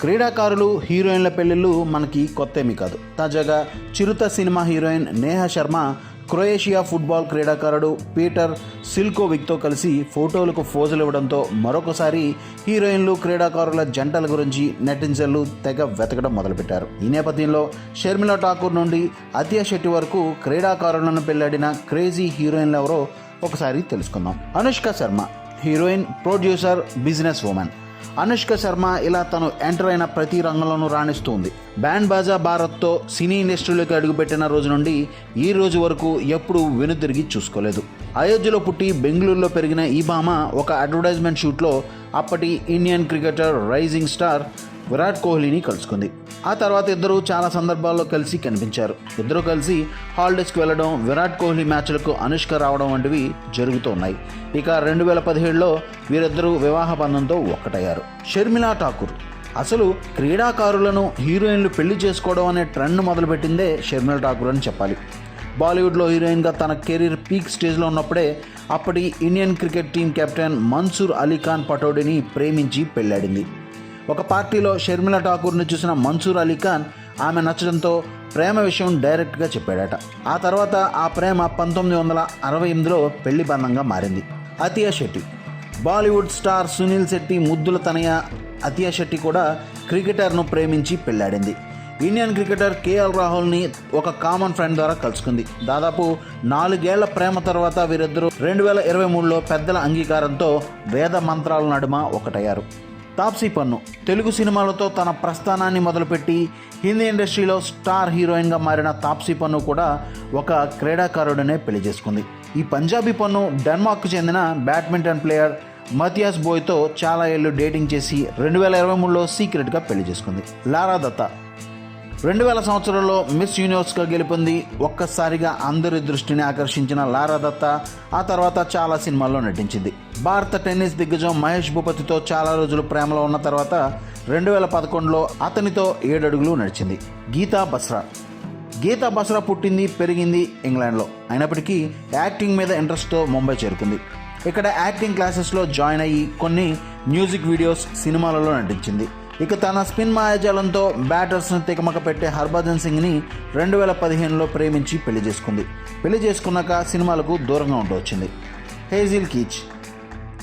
క్రీడాకారులు హీరోయిన్ల పెళ్ళిళ్ళు మనకి కొత్తేమీ కాదు. తాజాగా Chirutha cinema heroine Neha Sharma Croatia football క్రీడాకారుడు పీటర్ సిల్కోవిక్తో కలిసి ఫోటోలకు ఫోజులు ఇవ్వడంతో మరొకసారి హీరోయిన్లు క్రీడాకారుల జంటల గురించి నెటిజన్లు తెగ వెతకడం మొదలుపెట్టారు. ఈ నేపథ్యంలో షర్మిల ఠాకూర్ నుండి అతియా శెట్టి వరకు క్రీడాకారులను పెళ్ళాడిన క్రేజీ హీరోయిన్లు ఎవరో ఒకసారి తెలుసుకుందాం. Anushka Sharma heroine producer business women. Anushka Sharma ఇలా తను ఎంటర్ అయిన ప్రతి రంగంలోనూ రాణిస్తుంది. బ్యాండ్ బాజా భారత్తో సినీ ఇండస్ట్రీలోకి అడుగుపెట్టిన రోజు నుండి ఈ రోజు వరకు ఎప్పుడూ వెనుతిరిగి చూసుకోలేదు. అయోధ్యలో పుట్టి బెంగళూరులో పెరిగిన ఈ భామ ఒక అడ్వర్టైజ్మెంట్ షూట్లో అప్పటి Indian cricketer rising star Virat కోహ్లీని కలుసుకుంది. ఆ తర్వాత ఇద్దరు చాలా సందర్భాల్లో కలిసి కనిపించారు. ఇద్దరు కలిసి హాలిడేస్కి వెళ్ళడం విరాట్ కోహ్లీ మ్యాచ్లకు అనుష్క రావడం వంటివి జరుగుతున్నాయి. ఇక రెండు వేల పదిహేడులో వీరిద్దరూ వివాహ బంధంతో ఒక్కటయ్యారు. షర్మిలా ఠాకూర్ అసలు క్రీడాకారులను హీరోయిన్లు పెళ్ళి చేసుకోవడం అనే ట్రెండ్ మొదలుపెట్టిందే షర్మిలా ఠాకూర్ అని చెప్పాలి. బాలీవుడ్లో హీరోయిన్గా తన కెరీర్ పీక్ స్టేజ్లో ఉన్నప్పుడే అప్పటి Indian cricket team captain Mansoor Ali Khan పటోడిని ప్రేమించి పెళ్ళాడింది ఒక పార్టీలో షర్మిల ఠాకూర్ని చూసిన మన్సూర్ అలీ ఖాన్ ఆమె నచ్చడంతో ప్రేమ విషయం డైరెక్ట్గా చెప్పాడట. ఆ తర్వాత ఆ ప్రేమ పంతొమ్మిది వందల అరవై ఎనిమిదిలో పెళ్ళి బంధంగా మారింది. అతియా శెట్టి. బాలీవుడ్ స్టార్ సునీల్ శెట్టి ముద్దుల తనయ అతియా శెట్టి కూడా క్రికెటర్ను ప్రేమించి పెళ్ళాడింది ఇండియన్ క్రికెటర్ కేఎల్ రాహుల్ని ఒక కామన్ ఫ్రెండ్ ద్వారా కలుసుకుంది. దాదాపు నాలుగేళ్ళ ప్రేమ తర్వాత వీరిద్దరూ రెండు వేల ఇరవై మూడులో పెద్దల అంగీకారంతో వేద మంత్రాల నడుమ ఒకటయ్యారు. తాప్సీ పన్ను. తెలుగు సినిమాలతో తన ప్రస్థానాన్ని మొదలుపెట్టి హిందీ ఇండస్ట్రీలో స్టార్ హీరోయిన్గా మారిన తాప్సీ పన్ను కూడా ఒక క్రీడాకారుడనే పెళ్ళి చేసుకుంది. ఈ పంజాబీ పన్ను డెన్మార్క్కు చెందిన బ్యాడ్మింటన్ ప్లేయర్ మతియాస్ బోయ్తో చాలా ఏళ్ళు డేటింగ్ చేసి రెండు వేల ఇరవై మూడులో సీక్రెట్గా పెళ్ళి చేసుకుంది. లారా దత్తా రెండు వేల సంవత్సరంలో మిస్ యూనివర్స్గా గెలుపొంది ఒక్కసారిగా అందరి దృష్టిని ఆకర్షించిన లారా దత్త ఆ తర్వాత చాలా సినిమాల్లో నటించింది. భారత టెన్నిస్ దిగ్గజం మహేష్ భూపతితో చాలా రోజులు ప్రేమలో ఉన్న తర్వాత రెండు వేల పదకొండులో అతనితో ఏడడుగులు నడిచింది. గీతా బస్రా. గీతా బస్రా పుట్టింది పెరిగింది ఇంగ్లాండ్లో. అయినప్పటికీ యాక్టింగ్ మీద ఇంట్రెస్ట్తో ముంబై చేరుకుంది. ఇక్కడ యాక్టింగ్ క్లాసెస్లో జాయిన్ అయ్యి కొన్ని మ్యూజిక్ వీడియోస్ సినిమాలలో నటించింది. ఇక తన స్పిన్ మాయాజాలంతో బ్యాటర్స్ను తికమక పెట్టే హర్భజన్ సింగ్ని రెండు వేల పదిహేనులో ప్రేమించి పెళ్ళి చేసుకుంది. పెళ్ళి చేసుకున్నాక సినిమాలకు దూరంగా ఉండవచ్చింది హేజిల్ కీచ్.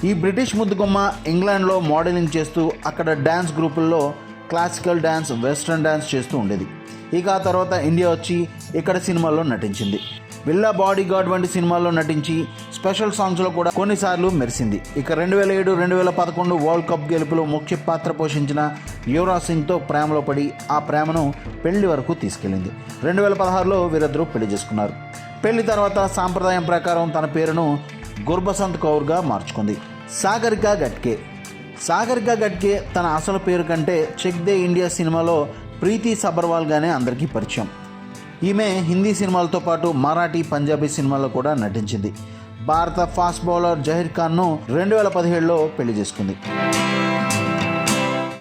ఈ బ్రిటిష్ ముద్దుగుమ్మ ఇంగ్లాండ్లో మోడలింగ్ చేస్తూ అక్కడ డ్యాన్స్ గ్రూపుల్లో క్లాసికల్ డ్యాన్స్ వెస్ట్రన్ డ్యాన్స్ చేస్తూ ఉండేది. ఇక ఆ తర్వాత ఇండియా వచ్చి ఇక్కడ సినిమాల్లో నటించింది. విల్లా బాడీ గార్డ్ వంటి సినిమాల్లో నటించి స్పెషల్ సాంగ్స్లో కూడా కొన్నిసార్లు మెరిసింది. ఇక రెండు వేల ఏడు రెండు వేల పదకొండు వరల్డ్ కప్ గెలుపులో ముఖ్య పాత్ర పోషించిన యువరాజ్ సింగ్తో ప్రేమలో పడి ఆ ప్రేమను పెళ్ళి వరకు తీసుకెళ్ళింది. రెండు వేల పదహారులో వీరిద్దరూ పెళ్ళి చేసుకున్నారు. పెళ్ళి తర్వాత సాంప్రదాయం ప్రకారం తన పేరును గుర్బసంత్ కౌర్గా మార్చుకుంది. సాగరిక గట్కే. సాగర్గా గడ్కే తన అసలు పేరు కంటే చెక్ దే ఇండియా సినిమాలో ప్రీతి సబర్వాల్గానే అందరికీ పరిచయం. ఈమె హిందీ సినిమాలతో పాటు మరాఠీ పంజాబీ సినిమాల్లో కూడా నటించింది. భారత ఫాస్ట్ బౌలర్ జహీర్ ఖాన్ను రెండు వేల పదిహేడులో పెళ్ళి చేసుకుంది.